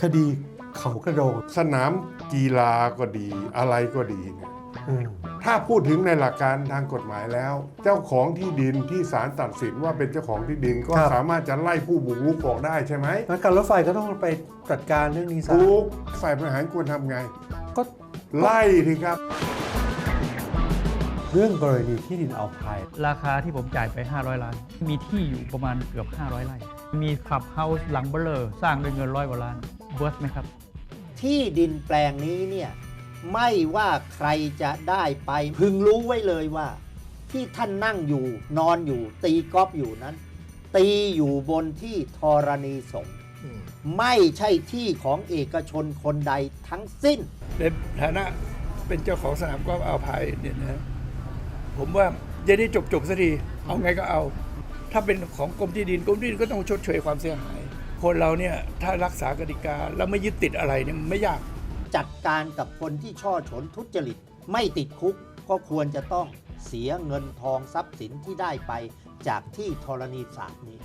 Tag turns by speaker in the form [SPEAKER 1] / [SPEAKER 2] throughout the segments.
[SPEAKER 1] คดีเขากระโดง
[SPEAKER 2] สนามกีฬาก็ดีอะไรก็ดีเนี่ย
[SPEAKER 1] อืม
[SPEAKER 2] ถ้าพูดถึงในหลักการทางกฎหมายแล้ว เจ้าของที่ดินที่ศาลตัดสินว่าเป็นเจ้าของที่ดินก็สามารถจะไล่ผู้บุกรุกออกได้ใช่ไหม
[SPEAKER 1] งั้นการรถไฟก็ต้องไปจัดการเรื่องนี้ซะ
[SPEAKER 2] ทุกฝ่ายบริหารควรทำไง
[SPEAKER 1] ก็
[SPEAKER 2] ไล่ทีครับ
[SPEAKER 1] เรื่องกรณีที่ดินเอาพาย
[SPEAKER 3] ราคาที่ผมจ่ายไป 500 ล้าน มีที่อยู่ประมาณเกือบ 500 ไร่ มีขับเฮาส์หลังเบลเลอร์สร้างด้วยเงินร้อยกว่าล้าน เวิร์สไหมครับ
[SPEAKER 4] ที่ดินแปลงนี้เนี่ยไม่ว่าใครจะได้ไป พึงรู้ไว้เลยว่า ที่ท่านนั่งอยู่นอนอยู่ ตีกอล์ฟอยู่นั้น ตีอยู่บนที่ธรณีสงฆ์ไม่ใช่ที่ของเอกชนคนใดทั้งสิ้น
[SPEAKER 5] ในฐานะเป็นเจ้าของสนามกอล์ฟอ่าวไทยเนี่ยนะผมว่าจะได้จบจบๆสักทีเอาไงก็เอา ถ้าเป็นของกรมที่ดินกรมที่ดินก็ต้องชดเชยความเสียหาย คนเราเนี่ยถ้ารักษากติกาแล้วไม่ยึดติดอะไรเนี่ยมันไม่ยาก
[SPEAKER 4] จัดการกับคนที่ช่อฉนทุจริต ไม่ติดคุกก็ควรจะต้องเสียเงินทองทรัพย์สินที่ได้ไปจากที่ธรณีศาสตร์นี้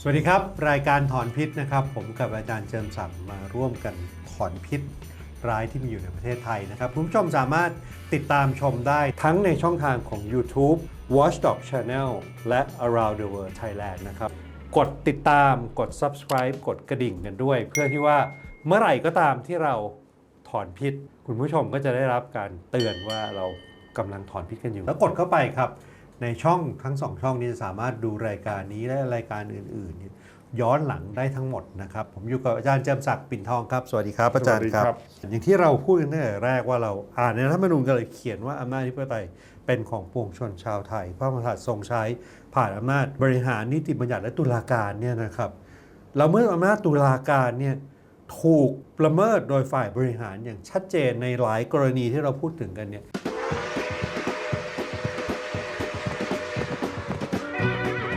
[SPEAKER 1] สวัสดีครับ รายการถอนพิษนะครับ ผมกับอาจารย์เจิมศักดิ์มาร่วมกันถอนพิษร้ายที่มีอยู่ในประเทศไทยนะครับคุณผู้ชมสามารถติดตามชมได้ทั้งในช่องทางของ YouTube Watchdog Channel และ Around the World Thailand นะครับ กดติดตามกด subscribe กดกระดิ่งกันด้วย เพื่อที่ว่าเมื่อไหร่ก็ตามที่เราถอนพิษ คุณผู้ชมก็จะได้รับการเตือนว่าเรากำลังถอนพิษกันอยู่ แล้วกดเข้าไปครับ ในช่องทั้งสองช่องนี้จะสามารถดูรายการนี้และรายการอื่นๆเนี่ยย้อนหลังได้ทั้งหมดนะครับ ผมอยู่กับอาจารย์เจิมศักดิ์ปิ่นทองครับ สวัสดีครับอาจารย์ครั
[SPEAKER 2] สวัสดีครับบ
[SPEAKER 1] อย่างที่เราพูดกันตั้งแต่แรกว่าเราอ่านในรัฐธรรมนูญก็เลยเขียนว่าอำนาจอธิปไตย เป็นของปวงชนชาวไทย พระมหากษัตริย์ทรงใช้ผ่านอำนาจบริหารนิติบัญญัติและตุลาการเนี่ยนะครับแล้วเมื่ออำนาจตุลาการเนี่ยถูกละเมิดโดยฝ่ายบริหารอย่างชัดเจนในหลายกรณีที่เราพูดถึงกันเนี่ย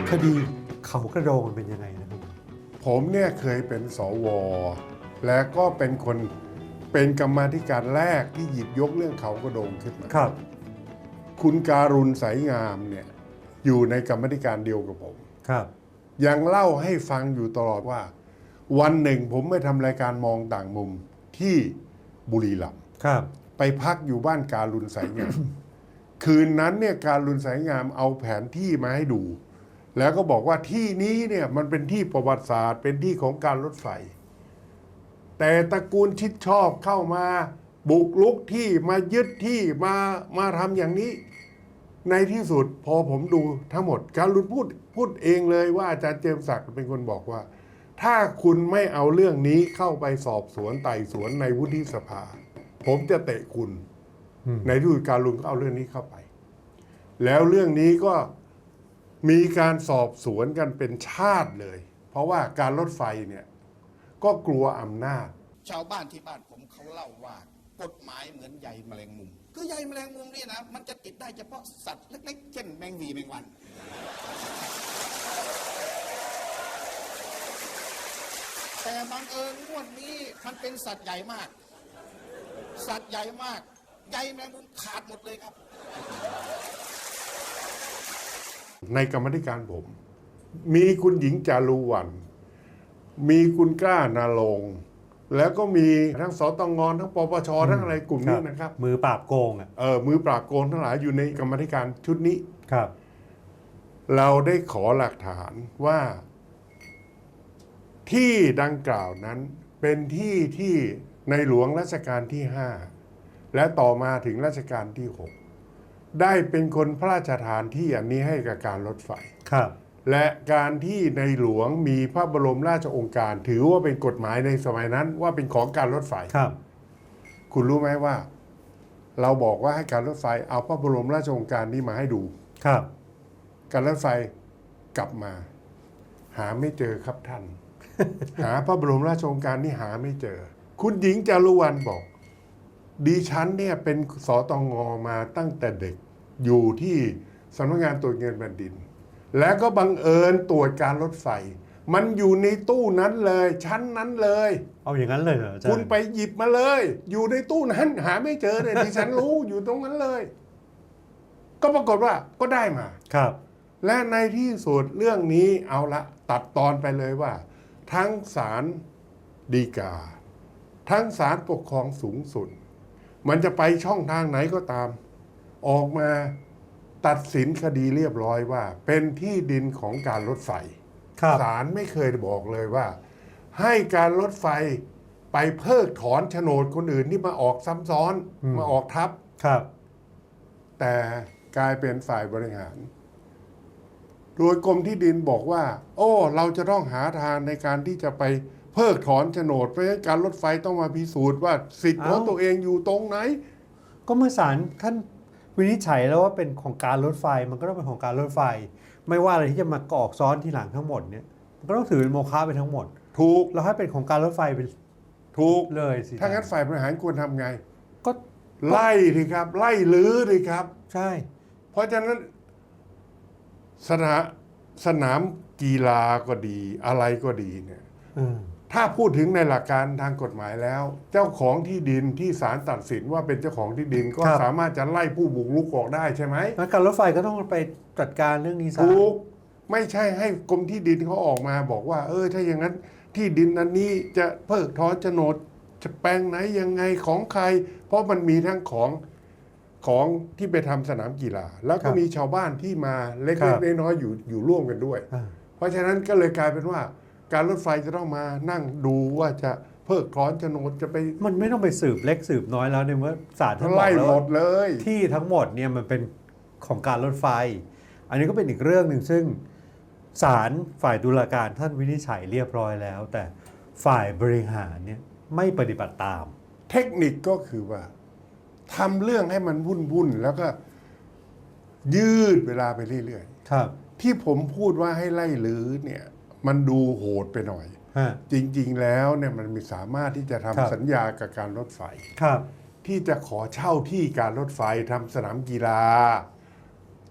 [SPEAKER 1] คดีเขากระโดงมันเป็นยังไงนะครับ
[SPEAKER 2] ผมเนี่ยเคยเป็นสว และก็เป็นคนเป็นกรรมาธิการแรกที่หยิบยกเรื่องเขากระโดงขึ้นมา
[SPEAKER 1] ครับ
[SPEAKER 2] คุณการุณสายงามเนี่ยอยู่ในกรรมาธิการเดียวกับผม
[SPEAKER 1] ครับ
[SPEAKER 2] ยังเล่าให้ฟังอยู่ตลอดว่า วันหนึ่งผมไปทำรายการมองต่างมุมที่บุรีรัมย์
[SPEAKER 1] ครับ
[SPEAKER 2] ไปพักอยู่บ้านการุณสายงาม คืนนั้นเนี่ยการุณสายงามเอาแผนที่มาให้ดู แล้วก็บอกว่าที่นี้เนี่ยมันเป็นที่ประวัติศาสตร์ เป็นที่ของการรถไฟ แต่ตระกูลชิดชอบเข้ามาบุกลุกที่มายึดที่มามาทำอย่างนี้ ในที่สุดพอผมดูทั้งหมดการรุนพูดพูดเองเลยว่าอาจารย์เจมส์ศักดิ์เป็นคนบอกว่า ถ้าคุณไม่เอาเรื่องนี้เข้าไปสอบสวนไต่สวนในวุฒิสภา ผมจะเตะคุณ
[SPEAKER 1] อืม
[SPEAKER 2] ในที่สุดการลุนก็เอาเรื่องนี้เข้าไป แล้วเรื่องนี้ก็มีการสอบสวนกันเป็นชาติเลย เพราะว่าการรถไฟเนี่ยก็กลัวอำนาจ
[SPEAKER 6] ชาวบ้านที่บ้านผมเขาเล่าว่ากฎหมายเหมือนใยแมลงมุม คือใยแมลงมุมนี่นะ มันจะติดได้เฉพาะสัตว์เล็กๆ เช่นแมงวีแมงวัน แต่บังเอิญงวดนี้มันเป็นสัตว์ใหญ่มาก สัตว์ใหญ่มากใยแมลงมุมขาดหมดเลยครับ
[SPEAKER 2] ในกรรมธิการผม มีคุณหญิงจารุวรรณมีคุณกล้านาลง แล้วก็มีทั้งสตงทั้งปปชทั้งอะไรกลุ่มนี้นะครับ
[SPEAKER 1] มือปราบโกงอะ
[SPEAKER 2] เออมือปราบโกงทั้งหลายอยู่ในกรรมธิการชุดนี้
[SPEAKER 1] ครับ
[SPEAKER 2] เราได้ขอหลักฐานว่า ที่ดังกล่าวนั้นเป็นที่ที่ในหลวงรัชกาลที่ 5 และต่อมาถึงรัชกาลที่ 6 ได้เป็นคนพระราชทานที่อันนี้ให้กับการรถไฟ
[SPEAKER 1] ครับ
[SPEAKER 2] และการที่ในหลวงมีพระบรมราชโองการ ถือว่าเป็นกฎหมายในสมัยนั้นว่าเป็นของการรถไฟ
[SPEAKER 1] ครับ
[SPEAKER 2] คุณรู้ไหมว่า เราบอกว่าให้การรถไฟเอาพระบรมราชโองการนี้มาให้ดู
[SPEAKER 1] ครับ
[SPEAKER 2] การรถไฟกลับมา หาไม่เจอครับท่าน หาพระบรมราชโองการนี่หาไม่เจอ คุณหญิงจารุวรรณบอกดิฉันเนี่ยเป็นสตงมาตั้งแต่เด็กอยู่ที่สำนักงานตรวจเงินแผ่นดิน แล้วก็บังเอิญตรวจการรถไฟ มันอยู่ในตู้นั้นเลย ชั้นนั้นเลย
[SPEAKER 1] เอาอย่างนั้นเลยเหรออาจารย์
[SPEAKER 2] คุณไปหยิบมาเลย อยู่ในตู้นั้นหาไม่เจอเลยดิฉันรู้อยู่ตรงนั้นเลย ก็ปรากฏว่าก็ได้มา
[SPEAKER 1] ครับ
[SPEAKER 2] และในที่สุดเรื่องนี้เอาละตัดตอนไปเลยว่า ทั้งศาลฎีกา ทั้งศาลปกครองสูงสุด มันจะไปช่องทางไหนก็ตาม ออกมา ตัดสินคดีเรียบร้อยว่า เป็นที่ดินของการรถไฟ
[SPEAKER 1] ครับ
[SPEAKER 2] ศาลไม่เคยบอกเลยว่า ให้การรถไฟไปเพิกถอนโฉนดคนอื่นที่มาออกซ้ำซ้อน
[SPEAKER 1] อืม
[SPEAKER 2] มาออกทับ
[SPEAKER 1] ครับ
[SPEAKER 2] แต่กลายเป็นฝ่ายบริหาร โดยกรมที่ดินบอกว่า โอ้ เราจะต้องหาทางในการที่จะไปเพิกถอนโฉนดเพราะฉะนั้นการรถไฟต้องมาพิสูจน์ว่าสิทธิ์ของ
[SPEAKER 1] เอ้า
[SPEAKER 2] ตัวเองอยู่ตรงไหน
[SPEAKER 1] ก็เมื่อศาลท่าน วินิจฉัยแล้วว่าเป็นของการรถไฟมันก็ต้องเป็นของการรถไฟ ไม่ว่าอะไรที่จะมากอกซ้อนทีหลังทั้งหมดเนี่ยมันก็ต้องถือเป็นโมฆะไปทั้งหมด
[SPEAKER 2] ถูก
[SPEAKER 1] เราให้เป็นของการรถไฟไป
[SPEAKER 2] ถูก
[SPEAKER 1] เลยสิ
[SPEAKER 2] ถ้างั้นฝ่ายบริหารควรทำไง
[SPEAKER 1] ก็
[SPEAKER 2] ไล่ดิครับ ไล่ลื้อดิครับ
[SPEAKER 1] ใช่
[SPEAKER 2] เพราะฉะนั้นสนามสนามกีฬาก็ดีอะไรก็ดีเนี่ย
[SPEAKER 1] อืม
[SPEAKER 2] ถ้าพูดถึงในหลักการทางกฎหมายแล้ว เจ้าของที่ดินที่ศาลตัดสินว่าเป็นเจ้าของที่ดินก็สามารถจะไล่ผู้บุกรุกออกได้ใช่ไหม
[SPEAKER 1] แล้วการรถไฟก็ต้องไปจัดการเรื่องนี้ซะ
[SPEAKER 2] ถูกไม่ใช่ให้กรมที่ดินเขาออกมาบอกว่า เออถ้าอย่างนั้นที่ดินอันนี้จะเพิกถอนโฉนดจะแปลงไหนยังไงของใคร เพราะมันมีทั้งของของที่ไปทำสนามกีฬา แล้วก็มีชาวบ้านที่มาเล็กๆน้อยๆอยู่อยู่ร่วมกันด้วย
[SPEAKER 1] อ่า
[SPEAKER 2] เพราะฉะนั้นก็เลยกลายเป็นว่า การรถไฟจะต้องมานั่งดูว่าจะเพิกถอนโฉนดจะไป
[SPEAKER 1] มันไม่ต้องไปสืบเล็กสืบน้อยแล้วในเมื่อศาลท่านบอก
[SPEAKER 2] ไล่
[SPEAKER 1] แล้ว
[SPEAKER 2] หม
[SPEAKER 1] ว่า
[SPEAKER 2] ดเลย
[SPEAKER 1] ที่ทั้งหมดเนี่ยมันเป็นของการรถไฟ อันนี้ก็เป็นอีกเรื่องหนึ่งซึ่งศาลฝ่ายตุลาการท่านวินิจฉัยเรียบร้อยแล้ว แต่ฝ่ายบริหารเนี่ยไม่ปฏิบัติตาม
[SPEAKER 2] เทคนิคก็คือว่าทำเรื่องให้มันวุ่นวุ่นๆแล้วก็ยืดเวลาไปเรื่อย
[SPEAKER 1] ครับ
[SPEAKER 2] ๆ ที่ผมพูดว่าให้ไล่ลื้อเนี่ย มันดูโหดไปหน่อย
[SPEAKER 1] ฮะ
[SPEAKER 2] จริง ๆ แล้วเนี่ยมันมีสามารถที่จะทำ
[SPEAKER 1] ครับ
[SPEAKER 2] สัญญากับการรถไฟ
[SPEAKER 1] ครับ
[SPEAKER 2] ที่จะขอเช่าที่การรถไฟทำสนามกีฬา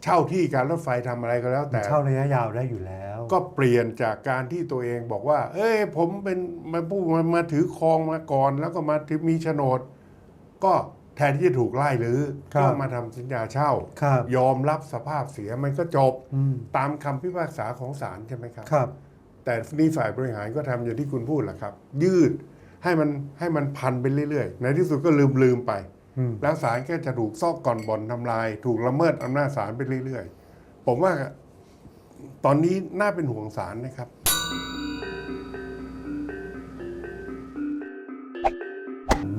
[SPEAKER 2] เช่าที่การรถไฟทำอะไรก็แล้วแต่
[SPEAKER 1] เช่าระยะยาวได้อยู่แล้ว
[SPEAKER 2] ก็เปลี่ยนจากการที่ตัวเองบอกว่า เอ้ย ผมเป็นมาผู้มามาถือครองมาก่อน แล้วก็มาถือมีโฉนด ก็แทนที่จะถูกไล่หรือ
[SPEAKER 1] ครับ
[SPEAKER 2] ก็มาทำสัญญาเช่า
[SPEAKER 1] ครับ
[SPEAKER 2] ยอมรับสภาพเสียมันก็จบ
[SPEAKER 1] อืม
[SPEAKER 2] ตามคำพิพากษาของศาลใช่ไหมครับ
[SPEAKER 1] ครับ
[SPEAKER 2] แต่นี่ฝ่ายบริหารก็ทำอย่างที่คุณพูดแหละครับ ยืดให้มันให้มันพันไปเรื่อยๆ ในที่สุดก็ลืมลืมๆไป
[SPEAKER 1] อืม
[SPEAKER 2] แล้วศาลก็จะถูกซอกก่อนบ่อนทำลาย ถูกละเมิดอำนาจศาลไปเรื่อยๆ ผมว่าตอนนี้น่าเป็นห่วงศาลนะครับ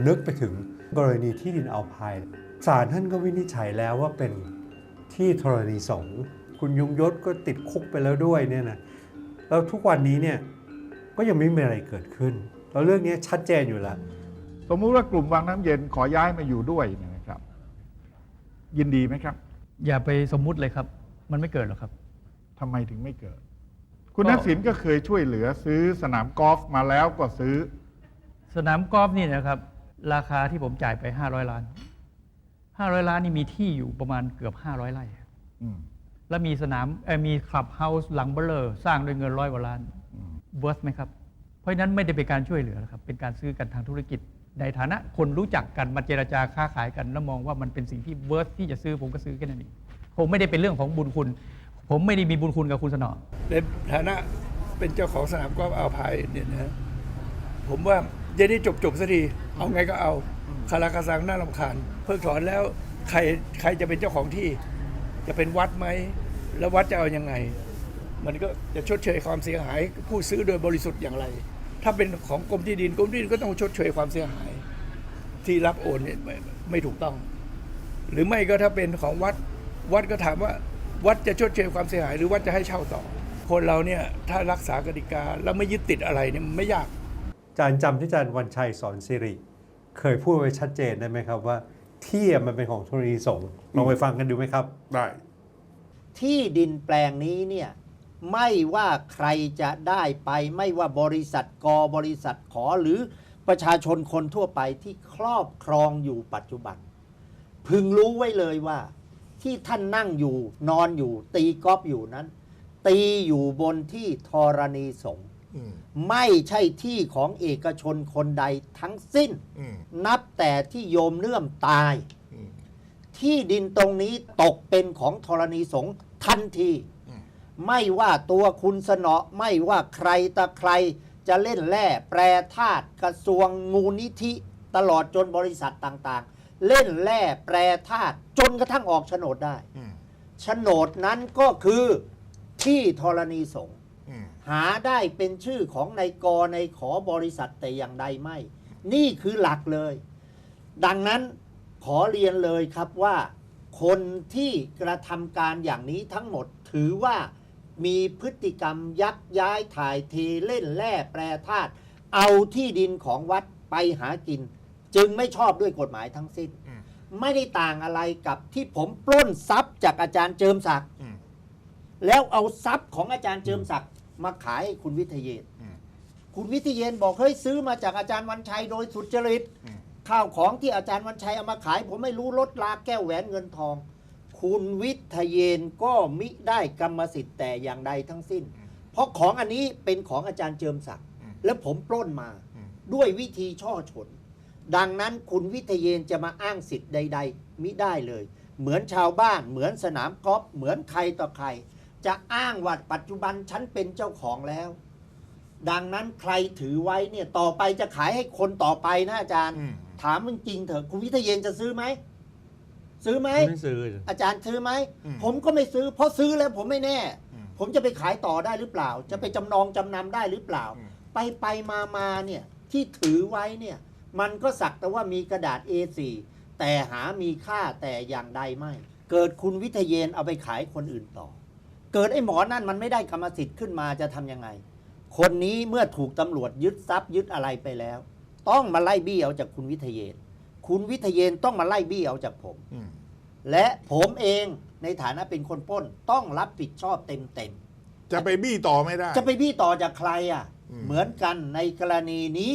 [SPEAKER 1] นึกไปถึงกรณีที่ดินเอาพายศาลท่านก็วินิจฉัยแล้วว่าเป็นที่ธรณีสงฆ์คุณยงยศก็ติดคุกไปแล้วด้วยเนี่ยนะ แล้วทุกวันนี้เนี่ยก็ยังไม่มีอะไรเกิดขึ้นแล้วเรื่องนี้ชัดเจนอยู่แล้ว
[SPEAKER 7] สมมุติว่ากลุ่มวังน้ำเย็นขอย้ายมาอยู่ด้วยเนี่ยนะครับ ยินดีไหมครับ
[SPEAKER 3] อย่าไปสมมุติเลยครับ มันไม่เกิดหรอกครับ
[SPEAKER 7] ทำไมถึงไม่เกิด คุณ
[SPEAKER 3] ก็
[SPEAKER 7] ทักษิณก็เคยช่วยเหลือซื้อสนามกอล์ฟมาแล้วก็ซื้อ
[SPEAKER 3] สนามกอล์ฟนี่นะครับ ราคาที่ผมจ่ายไป500ล้าน500ล้านนี่มีที่อยู่ประมาณเกือบ500ไร่
[SPEAKER 7] อืม
[SPEAKER 3] แล้วมีสนามเอ่อมีคลับเฮาส์หลังเบลเลอร์สร้างด้วยเงินร้อยกว่าล้านเวิร์สไหมครับ เพราะฉะนั้นไม่ได้เป็นการช่วยเหลือนะครับ เป็นการซื้อกันทางธุรกิจ ในฐานะคนรู้จักกันมาเจรจาค้าขายกัน แล้วมองว่ามันเป็นสิ่งที่เวิร์สที่จะซื้อผมก็ซื้อแค่นั้นเองคงไม่ได้เป็นเรื่องของบุญคุณ ผมไม่ได้มีบุญคุณกับคุณสนอ
[SPEAKER 5] ในฐานะเป็นเจ้าของสนามกอล์ฟอ่าวไพายเนี่ยนะผมว่าจะได้จบจบๆสักทีเอาไงก็เอาคาราคาซังน่ารำคาญ เพิกถอนแล้วใครใครจะเป็นเจ้าของที่ จะเป็นวัดไหม แล้ววัดจะเอายังไง มันก็จะชดเชยความเสียหาย ผู้ซื้อโดยบริสุทธิ์อย่างไร ถ้าเป็นของกรมที่ดินกรมที่ดินก็ต้องชดเชยความเสียหาย ที่รับโอนเนี่ยไม่ไม่ถูกต้อง หรือไม่ก็ถ้าเป็นของวัดวัดก็ถามว่า วัดจะชดเชยความเสียหาย หรือวัดจะให้เช่าต่อ คนเราเนี่ยถ้ารักษากติกาแล้วไม่ยึดติดอะไรเนี่ยมันไม่ยาก
[SPEAKER 1] อาจารย์จำที่อาจารย์วันชัยสอนสิริ เคยพูดไว้ชัดเจนได้ไหมครับว่า ที่อะมันเป็นของธรณีสงฆ์ลองไปฟังกันดูไหมครับ
[SPEAKER 2] ได้
[SPEAKER 4] ที่ดินแปลงนี้เนี่ยไม่ว่าใครจะได้ไปไม่ว่าบริษัทกบริษัทขอหรือประชาชนคนทั่วไปที่ครอบครองอยู่ปัจจุบัน พึงรู้ไว้เลยว่า ที่ท่านนั่งอยู่นอนอยู่ ตีกอล์ฟอยู่นั้น ตีอยู่บนที่ธรณีสงฆ์ ไม่ใช่ที่ของเอกชนคนใดทั้งสิ้น นับแต่ที่โยมเนื่อมตาย ที่ดินตรงนี้ตกเป็นของธรณีสงฆ์ทันที ไม่ว่าตัวคุณสนอไม่ว่าใครตะใครจะเล่นแร่แปรธาตุกระทรวงมูลนิธิตลอดจนบริษัทต่างๆ เล่นแร่แปรธาตุจนกระทั่งออกโฉนดได้
[SPEAKER 8] อืม
[SPEAKER 4] โฉนดนั้นก็คือที่ธรณีสงฆ์
[SPEAKER 8] อืม
[SPEAKER 4] หาได้เป็นชื่อของนายกในขอบริษัทแต่อย่างใดไม่ นี่คือหลักเลย ดังนั้นขอเรียนเลยครับว่า คนที่กระทำการอย่างนี้ทั้งหมดถือว่ามีพฤติกรรมยักย้ายถ่ายเทเล่นแร่แปรธาตุเอาที่ดินของวัดไปหากิน จึงไม่ชอบด้วยกฎหมายทั้งสิ้น
[SPEAKER 8] อืม
[SPEAKER 4] ไม่ได้ต่างอะไรกับที่ผมปล้นทรัพย์จากอาจารย์เจิมศักดิ์
[SPEAKER 8] อืม
[SPEAKER 4] แล้วเอาทรัพย์ของอาจารย์เจิมศักดิ์ มาขายให้คุณวิทยเยน
[SPEAKER 8] อืม
[SPEAKER 4] คุณวิทยเยนบอกเฮ้ยซื้อมาจากอาจารย์วันชัยโดยสุจริต
[SPEAKER 8] อืม
[SPEAKER 4] ข้าวของที่อาจารย์วันชัยเอามาขาย ผมไม่รู้ลดลาแก้วแหวนเงินทอง คุณวิทยเยนก็มิได้กรรมสิทธิ์แต่อย่างใดทั้งสิ้น เพราะของอันนี้เป็นของอาจารย์เจิมศักดิ์และผมปล้นมา
[SPEAKER 8] อืม
[SPEAKER 4] ด้วยวิธีช่อฉนดังนั้นคุณวิทยเยนจะมาอ้างสิทธิ์ใด ๆ มิได้เลย เหมือนชาวบ้านเหมือนสนามกอล์ฟเหมือนใครต่อใคร จะอ้างว่าปัจจุบันฉันเป็นเจ้าของแล้ว ดังนั้นใครถือไว้เนี่ยต่อไปจะขายให้คนต่อไปนะอาจารย์
[SPEAKER 8] อืม
[SPEAKER 4] ถามมึงจริงเถอะคุณวิทยเยนจะซื้อไหมซื้อไหม
[SPEAKER 1] ไม่ซื้อ
[SPEAKER 4] อาจารย์ซื้อไหม
[SPEAKER 8] อืม
[SPEAKER 4] ผมก็ไม่ซื้อ เพราะซื้อแล้วผมไม่แน่
[SPEAKER 8] อืม
[SPEAKER 4] ผมจะไปขายต่อได้หรือเปล่า จะไปจำนองจำนำได้หรือเปล่า
[SPEAKER 8] อืม
[SPEAKER 4] ไปไปมามาเนี่ยที่ถือไว้เนี่ยมันก็สักแต่ว่ามีกระดาษ A4 แต่หามีค่าแต่อย่างใดไม่ เกิดคุณวิทยเยนเอาไปขายคนอื่นต่อ เกิดไอ้หมอนั่นมันไม่ได้กรรมสิทธิ์ขึ้นมาจะทำยังไง คนนี้เมื่อถูกตำรวจยึดทรัพย์ยึดอะไรไปแล้ว ต้องมาไล่บี้เอาจากคุณวิทยเยนคุณวิทยเยนต้องมาไล่บี้เอาจากผม
[SPEAKER 8] อืม
[SPEAKER 4] และผมเองในฐานะเป็นคนปล้นต้องรับผิดชอบเต็มๆ
[SPEAKER 8] จะไปบี้ต่อไม่ได้
[SPEAKER 4] จะไปบี้ต่อจากใครอะ
[SPEAKER 8] อืม
[SPEAKER 4] เหมือนกันในกรณีนี้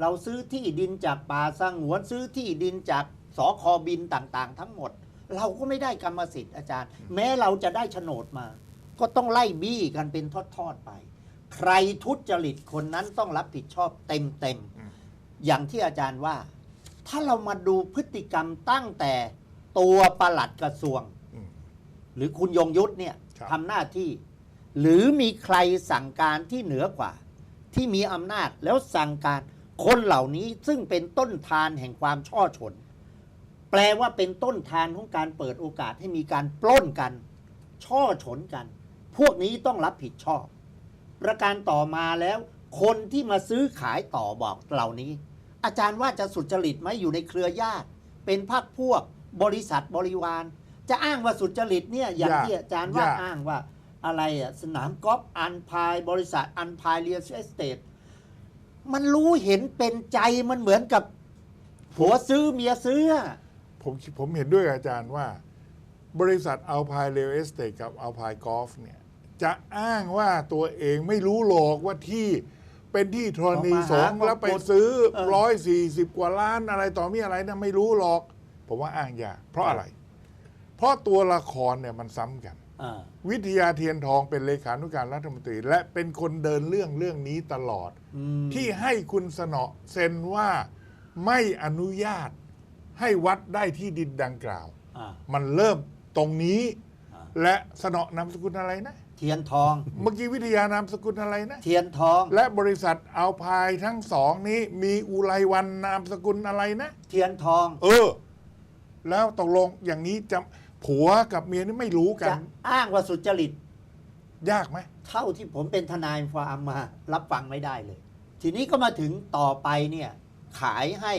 [SPEAKER 4] เราซื้อที่ดินจากป่าสงวนซื้อที่ดินจากสอคอบินต่างๆ ทั้งหมด เราก็ไม่ได้กรรมสิทธิ์อาจารย์ แม้เราจะได้โฉนดมา ก็ต้องไล่บี้กันเป็นทอดๆไป ใครทุจริตคนนั้นต้องรับผิดชอบเต็มๆอย่างที่อาจารย์ว่า ถ้าเรามาดูพฤติกรรมตั้งแต่ตัวประหลัดกระทรวง
[SPEAKER 8] อืม
[SPEAKER 4] หรือคุณยงยุทธเนี่ย
[SPEAKER 8] ครับ
[SPEAKER 4] ทำหน้าที่ หรือมีใครสั่งการที่เหนือกว่า ที่มีอำนาจแล้วสั่งการคนเหล่านี้ซึ่งเป็นต้นทานแห่งความช่อฉนแปลว่าเป็นต้นทานของการเปิดโอกาสให้มีการปล้นกัน ช่อฉนกัน พวกนี้ต้องรับผิดชอบ ประการต่อมาแล้ว คนที่มาซื้อขายต่อบอกเหล่านี้ อาจารย์ว่าจะสุจริตไหมอยู่ในเครือญาติ เป็นพรรคพวกบริษัทบริวาร จะอ้างว่าสุจริตเนี่ยอย่าง
[SPEAKER 8] ยาก
[SPEAKER 4] ที่อาจารย์ว่ายา
[SPEAKER 8] ก
[SPEAKER 4] อ้างว่าอะไรอะสนามกอล์ฟอันพายบริษัทอันพายเรียลเอสเตทมันรู้เห็นเป็นใจมันเหมือนกับผัวซื้อเมียซื้ออะ
[SPEAKER 8] ผมผมเห็นด้วยกับอาจารย์ว่า บริษัทอัลพายเรลเอสเตทกับอัลพายกอล์ฟเนี่ย จะอ้างว่าตัวเองไม่รู้หรอกว่าที่เป็นที่ธรณีสงฆ์แล้วไปซื้อร้อยสี่สิบกว่าล้านอะไรต่อมีอะไรนะไม่รู้หรอก ผมว่าอ้างยากเพราะอะไร เพราะตัวละครเนี่ยมันซ้ำกัน
[SPEAKER 4] อ่า
[SPEAKER 8] วิทยาเทียนทองเป็นเลขานุการรัฐมนตรี และเป็นคนเดินเรื่องเรื่องนี้ตลอด
[SPEAKER 4] อืม
[SPEAKER 8] ที่ให้คุณสนอเซ็นว่าไม่อนุญาตให้วัดได้ที่ดินดังกล่าว
[SPEAKER 4] อ่า
[SPEAKER 8] มันเริ่มตรงนี้
[SPEAKER 4] อ่า
[SPEAKER 8] และสนอนามสกุลอะไรนะ
[SPEAKER 4] เทียนทอง
[SPEAKER 8] เมื่อกี้วิทยานามสกุลอะไรนะ
[SPEAKER 4] เทียนทอง
[SPEAKER 8] และบริษัทอัลพายทั้งสองนี้มีอุไรวันนามสกุลอะไรนะ
[SPEAKER 4] เทียนทอง
[SPEAKER 8] เออ แล้วตกลงอย่างนี้จะผัวกับเมียนี่ไม่รู้กั
[SPEAKER 4] จะ
[SPEAKER 8] น
[SPEAKER 4] อ้างว่าสุจริต
[SPEAKER 8] ยากไหม
[SPEAKER 4] เท่าที่ผมเป็นทนายความมารับฟังไม่ได้เลย ทีนี้ก็มาถึงต่อไปเนี่ย ขายให้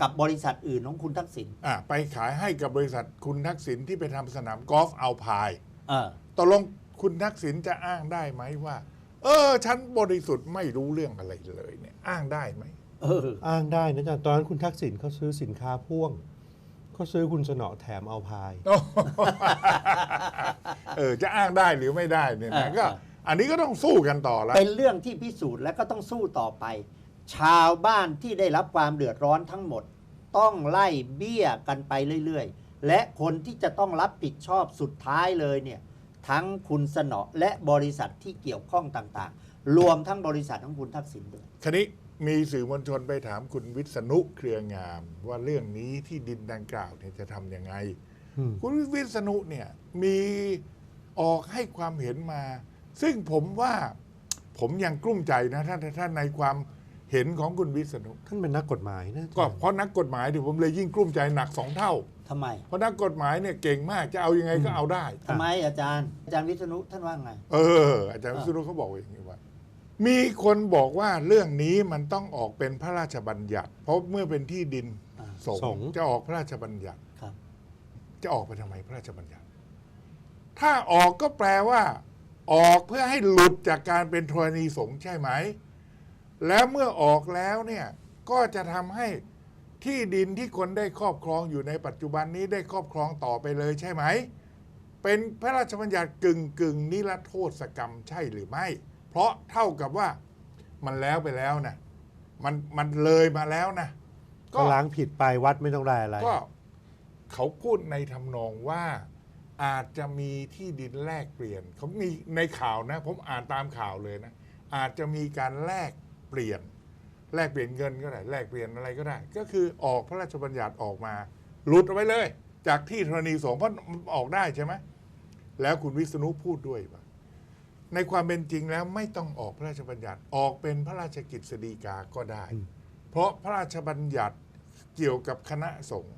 [SPEAKER 4] กับบริษัทอื่นของคุณทักษิณ
[SPEAKER 8] อะไปขายให้กับบริษัทคุณทักษิณที่ไปทำสนามกอล์ฟอัลพาย
[SPEAKER 4] เออ
[SPEAKER 8] ตกลง คุณทักษิณจะอ้างได้ไหมว่า เออ ฉันบริสุทธิ์ไม่รู้เรื่องอะไรเลยเนี่ย อ้างได้ไหม
[SPEAKER 4] เออ
[SPEAKER 1] อ้างได้นะอาจารย์ตอนนั้นคุณทักษิณเขาซื้อสินค้าพ่วงเขาซื้อคุณสนอแถมเอาพาย
[SPEAKER 8] เออ จะอ้างได้หรือไม่ได้เนี่ยนะ
[SPEAKER 4] อ่า
[SPEAKER 8] ก็ อันนี้ก็ต้องสู้กันต่อแล้ว
[SPEAKER 4] เป็นเรื่องที่พิสูจน์และก็ต้องสู้ต่อไป ชาวบ้านที่ได้รับความเดือดร้อนทั้งหมด ต้องไล่เบี้ยกันไปเรื่อยๆ และคนที่จะต้องรับผิดชอบสุดท้ายเลยเนี่ย ทั้งคุณสนอและบริษัทที่เกี่ยวข้องต่างๆ รวมทั้งบริษัทของคุณทักษิณด้วย
[SPEAKER 8] คราวนี้มีสื่อมวลชนไปถามคุณวิษณุเครืองาม ว่าเรื่องนี้ที่ดินดังกล่าวเนี่ยจะทำยังไง
[SPEAKER 1] อืม
[SPEAKER 8] คุณวิษณุเนี่ยมีออกให้ความเห็นมา ซึ่งผมว่าผมยังกลุ้มใจนะถ้าถ้าในความเห็นของคุณวิษณุ
[SPEAKER 1] ท่านเป็นนักกฎหมายนะ
[SPEAKER 8] ก็เพราะนักกฎหมายที่ผมเลยยิ่งกลุ้มใจหนักสองเท่า
[SPEAKER 4] ทำไม
[SPEAKER 8] เพราะนักกฎหมายเนี่ยเก่งมากจะเอายังไงก็เอาได้
[SPEAKER 4] ทำไมอาจารย์ อาจารย์วิษณุท่านว่าไง
[SPEAKER 8] เออ อาจารย์วิศนุเขาบอกอย่างนี้ว่า มีคนบอกว่าเรื่องนี้มันต้องออกเป็นพระราชบัญญัติ เพราะเมื่อเป็นที่ดิน
[SPEAKER 4] อ่า
[SPEAKER 8] สงฆ์จะออกพระราชบัญญัติ
[SPEAKER 4] ครับ
[SPEAKER 8] จะออกไปทำไมพระราชบัญญัติ ถ้าออกก็แปลว่า ออกเพื่อให้หลุดจากการเป็นธรณีสงฆ์ใช่ไหม แล้วเมื่อออกแล้วเนี่ย ก็จะทำให้ ที่ดินที่คนได้ครอบครองอยู่ในปัจจุบันนี้ได้ครอบครองต่อไปเลยใช่ไหม เป็นพระราชบัญญัติกึ่งกึ่งนิรโทษกรรมใช่หรือไม่ เพราะเท่ากับว่ามันแล้วไปแล้วนะมันมันเลยมาแล้วนะ
[SPEAKER 1] ก็ล้างผิดไปวัดไม่ต้องได้อะไร
[SPEAKER 8] ก็เขาพูดในทำนองว่าอาจจะมีที่ดินแลกเปลี่ยนเขามีในข่าวนะ ผมอ่านตามข่าวเลยนะ อาจจะมีการแลกเปลี่ยน แลกเปลี่ยนเงินก็ได้แลกเปลี่ยนอะไรก็ได้ ก็คือออกพระราชบัญญัติออกมาหลุดเอาไว้เลย จากที่ธรณีสงฆ์เพราะมันออกได้ใช่ไหมแล้วคุณวิษณุพูดด้วยว่าในความเป็นจริงแล้วไม่ต้องออกพระราชบัญญัติออกเป็นพระราชกิจสฎีกาก็ได้ เพราะพระราชบัญญัติเกี่ยวกับคณะสงฆ์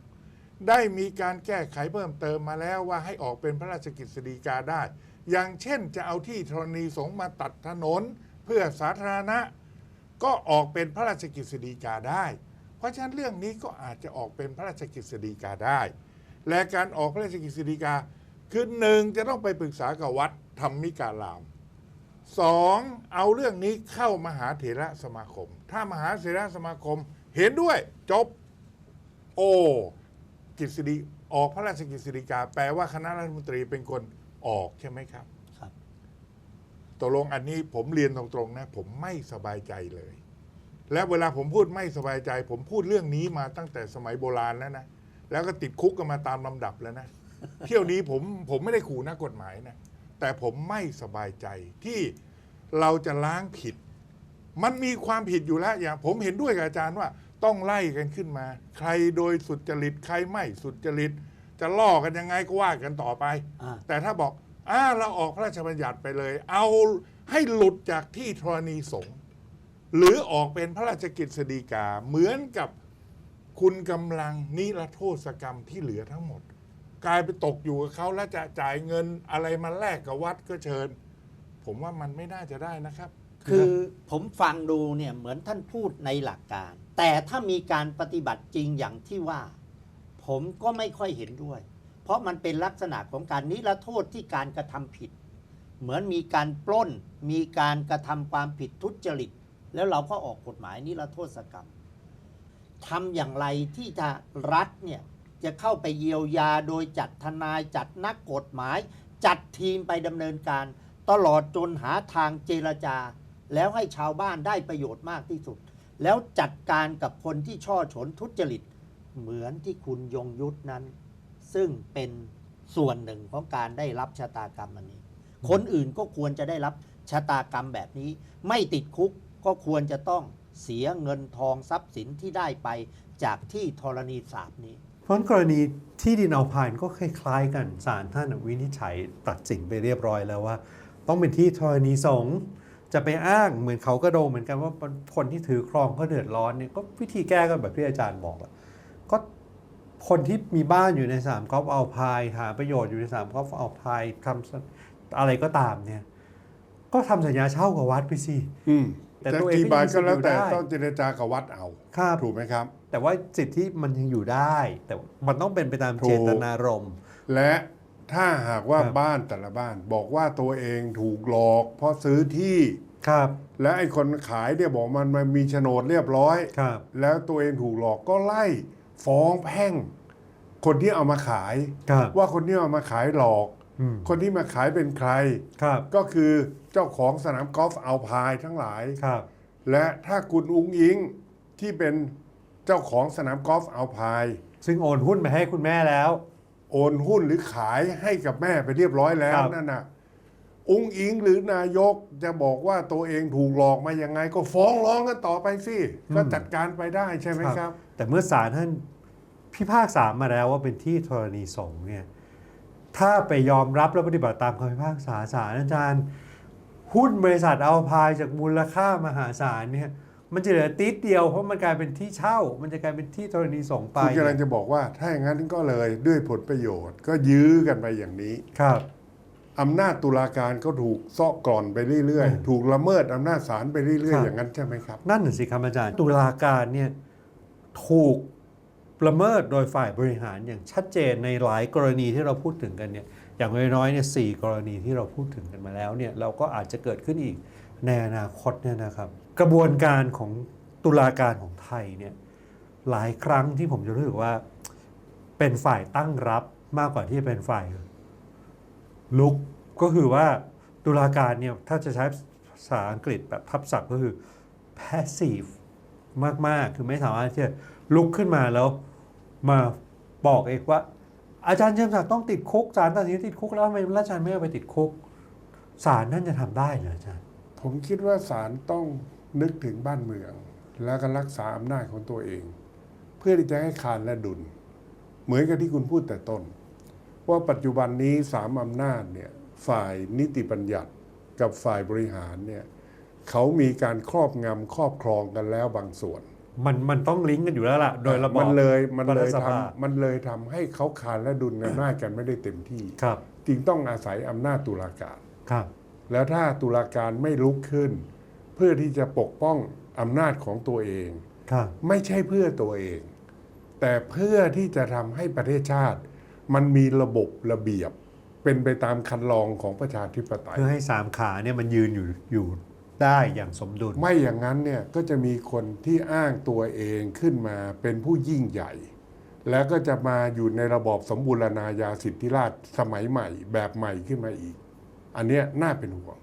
[SPEAKER 8] ได้มีการแก้ไขเพิ่มเติมมาแล้วว่าให้ออกเป็นพระราชกิจสฎีกาได้ อย่างเช่นจะเอาที่ธรณีสงฆ์มาตัดถนน เพื่อสาธารณะ ก็ออกเป็นพระราชกิจสฎีกาได้ เพราะฉะนั้นเรื่องนี้ก็อาจจะออกเป็นพระราชกิจสฎีกาได้ และการออกพระราชกิจสฎีกาคือหนึ่งจะต้องไปปรึกษากับวัดธรรมิการามสองเอาเรื่องนี้เข้ามหาเถระสมาคม ถ้ามหาเถระสมาคมเห็นด้วยจบ โอกิจสฎีออกพระราชกิจสฎีกา แปลว่าคณะรัฐมนตรีเป็นคนออกใช่ไหมครับ ตกลงอันนี้ผมเรียนตรงๆนะ ผมไม่สบายใจเลย และเวลาผมพูดไม่สบายใจ ผมพูดเรื่องนี้มาตั้งแต่สมัยโบราณแล้วนะแล้วก็ติดคุกกันมาตามลำดับแล้วนะเที่ยวนี้ผมผมไม่ได้ขู่นักกฎหมายนะแต่ผมไม่สบายใจที่เราจะล้างผิด มันมีความผิดอยู่แล้วอย่าง ผมเห็นด้วยกับอาจารย์ว่า ต้องไล่กันขึ้นมา ใครโดยสุจริตใครไม่สุจริต จะล่อกันยังไงก็ว่ากันต่อไป
[SPEAKER 4] อ่า
[SPEAKER 8] แต่ถ้าบอก อ่าเราออกพระราชบัญญัติไปเลย เอาให้หลุดจากที่ธรณีสงฆ์หรือออกเป็นพระราชกิจสฎีกาเหมือนกับคุณกำลังนิรโทษกรรมที่เหลือทั้งหมด กลายไปตกอยู่กับเขาแล้วจะจ่ายเงินอะไรมาแลกกับวัดก็เชิญ ผมว่ามันไม่น่าจะได้นะครับ
[SPEAKER 4] คือผมฟังดูเนี่ยเหมือนท่านพูดในหลักการ แต่ถ้ามีการปฏิบัติจริงอย่างที่ว่า ผมก็ไม่ค่อยเห็นด้วย ราะมันเป็นลักษณะของการนิรโทษที่การกระทำผิด เหมือนมีการปล้น มีการกระทำความผิดทุจริต แล้วเราก็ออกกฎหมายนิรโทษกรรมทำอย่างไรที่จะรัฐเนี่ยจะเข้าไปเยียวยาโดยจัดทนายจัดนักกฎหมาย จัดทีมไปดำเนินการ ตลอดจนหาทางเจรจา แล้วให้ชาวบ้านได้ประโยชน์มากที่สุด แล้วจัดการกับคนที่ช่อฉนทุจริต เหมือนที่คุณยงยุทธนั้น ซึ่งเป็นส่วนหนึ่งของการได้รับชะตากรรมอันนี้ คนอื่นก็ควรจะได้รับชะตากรรมแบบนี้ ไม่ติดคุกก็ควรจะต้องเสียเงินทองทรัพย์สินที่ได้ไปจากที่ธรณีสาบนี้
[SPEAKER 1] เพราะกรณีที่ดินเอาพานก็คล้ายๆกันศาลท่านวินิจฉัยตัดสินไปเรียบร้อยแล้วว่า ต้องเป็นที่ธรณีสงฆ์จะไปอ้างเหมือนเขากระโดงเหมือนกันว่าคนที่ถือครองเขาเดือดร้อนเนี่ยก็วิธีแก้ก็แบบที่อาจารย์บอกแหละก็ คนที่มีบ้านอยู่ในสามกอล์ฟเอาพายหาประโยชน์อยู่ในสามกอล์ฟเอาพายทำอะไรก็ตามเนี่ย ก็ทำสัญญาเช่ากับวัดไปสิ
[SPEAKER 2] อืม
[SPEAKER 1] แต่
[SPEAKER 2] แต่
[SPEAKER 1] ตัวเอง
[SPEAKER 2] กี่บาทก็แล้วแต่
[SPEAKER 1] ก็ยังอยู่ได้
[SPEAKER 2] ต้องเจรจากับวัดเอา
[SPEAKER 1] ครับ
[SPEAKER 2] ถูกไหมครับ
[SPEAKER 1] แต่ว่าสิทธิมันยังอยู่ได้ แต่มันต้องเป็นไปตาม
[SPEAKER 2] ถูก
[SPEAKER 1] เจตนารมณ์
[SPEAKER 2] และถ้าหากว่า
[SPEAKER 1] ครับ
[SPEAKER 2] บ้านแต่ละบ้าน บอกว่าตัวเองถูกหลอก เพราะซื้อที่
[SPEAKER 1] ครับ
[SPEAKER 2] และไอ้คนขายเนี่ยบอกมันมันมีโฉนดเรียบร้อย
[SPEAKER 1] ครับ
[SPEAKER 2] แล้วตัวเองถูกหลอกก็ไล่ ฟ้องแพ่ง คนที่เอามาขาย
[SPEAKER 1] ครับ
[SPEAKER 2] ว่าคนที่เอามาขายหลอก
[SPEAKER 1] อืม
[SPEAKER 2] คนที่มาขายเป็นใคร
[SPEAKER 1] ครับ
[SPEAKER 2] ก็คือเจ้าของสนามกอล์ฟเอาพายทั้งหลาย
[SPEAKER 1] ครับ
[SPEAKER 2] และถ้าคุณอุ้งอิงที่เป็นเจ้าของสนามกอล์ฟเอาพาย
[SPEAKER 1] ซึ่งโอนหุ้นไปให้คุณแม่แล้ว
[SPEAKER 2] โอนหุ้นหรือขายให้กับแม่ไปเรียบร้อยแล้ว
[SPEAKER 1] ครับ
[SPEAKER 2] นั่นน่ะอุ้งอิงหรือนายกจะบอกว่าตัวเองถูกหลอกมายังไง ก็ฟ้องร้องกันต่อไปสิ ก็จัดการไปได้ใช่ไหมครับ
[SPEAKER 1] แต่เมื่อศาลท่านพิพากษามาแล้วว่าเป็นที่ธรณีสงฆ์เนี่ยถ้าไปยอมรับและปฏิบัติตามคำพิพากษาศาลอาจารย์ หุ้นบริษัทเอาพายจากมูลค่ามหาศาลเนี่ยมันจะเหลือติดเดียวเพราะมันกลายเป็นที่เช่า มันจะกลายเป็นที่ธรณีสงฆ์ไป
[SPEAKER 2] คุณกำลังจะบอกว่า ถ้าอย่างนั้นก็เลยด้วยผลประโยชน์ ก็ยื้อกันไปอย่างนี้
[SPEAKER 1] ครับ
[SPEAKER 2] อำนาจตุลาการก็ถูกเซาะกร่อนไปเรื่อย
[SPEAKER 1] อืม
[SPEAKER 2] ๆถูกละเมิดอำนาจศาลไปเรื่
[SPEAKER 1] ครั
[SPEAKER 2] อย
[SPEAKER 1] บ
[SPEAKER 2] ๆอย่างนั้นใช่ไหมครับ
[SPEAKER 1] นั่นน่ะสิครับอาจารย์ตุลาการเนี่ย ถูกละเมิดโดยฝ่ายบริหารอย่างชัดเจนในหลายกรณีที่เราพูดถึงกันเนี่ยอย่างน้อยๆเนี่ยสี่กรณีที่เราพูดถึงกันมาแล้วเนี่ยเราก็อาจจะเกิดขึ้นอีกในอนาคตเนี่ยนะครับ กระบวนการของตุลาการของไทยเนี่ยหลายครั้งที่ผมจะรู้สึกว่าเป็นฝ่ายตั้งรับมากกว่าที่เป็นฝ่ายลุกก็คือว่าตุลาการเนี่ยถ้าจะใช้ภาษาอังกฤษแบบทับศัพท์ก็คือ passive มาก ๆ คือไม่สามารถที่จะลุกขึ้นมาแล้วมาบอกเองว่า อาจารย์เจิมศักดิ์ต้องติดคุกศาลตัดสินติดคุกแล้วทำไมราชการไม่เอาไปติดคุกศาลนั่นจะทำได้เหรออาจารย์
[SPEAKER 2] ผมคิดว่าศาลต้องนึกถึงบ้านเมือง แล้วก็รักษาอำนาจของตัวเอง เพื่อที่จะให้คานและดุล เหมือนกับที่คุณพูดแต่ต้น ว่าปัจจุบันนี้สามอำนาจเนี่ยฝ่ายนิติบัญญัติกับฝ่ายบริหารเนี่ย เขามีการครอบงำครอบครองกันแล้วบางส่วน
[SPEAKER 1] มันมันต้องลิงก์กันอยู่แล้วล่ะ โดยระบอบ
[SPEAKER 2] มันเลยมันเลย
[SPEAKER 1] รัฐสภา
[SPEAKER 2] ทำมันเลยทำให้เขาคานและดุลอำนาจกันไม่ได้เต็มที่
[SPEAKER 1] ครับ
[SPEAKER 2] จึงต้องอาศัยอำนาจตุลาการ
[SPEAKER 1] ครับ
[SPEAKER 2] แล้วถ้าตุลาการไม่ลุกขึ้น เพื่อที่จะปกป้องอำนาจของตัวเอง
[SPEAKER 1] ครับ
[SPEAKER 2] ไม่ใช่เพื่อตัวเอง แต่เพื่อที่จะทำให้ประเทศชาติ มันมีระบบระเบียบเป็นไปตามคันลองของประชาธิปไตย
[SPEAKER 1] เพื่อให้สามขาเนี่ยมันยืนอยู่อยู่ ได้อย่างสมดุล
[SPEAKER 2] ไม่อย่างนั้นเนี่ยก็จะมีคนที่อ้างตัวเองขึ้นมาเป็นผู้ยิ่งใหญ่ แล้วก็จะมาอยู่ในระบอบสมบูรณาญาสิทธิราชสมัยใหม่ แบบใหม่ขึ้นมาอีก อันเนี้ยน่าเป็นห่วง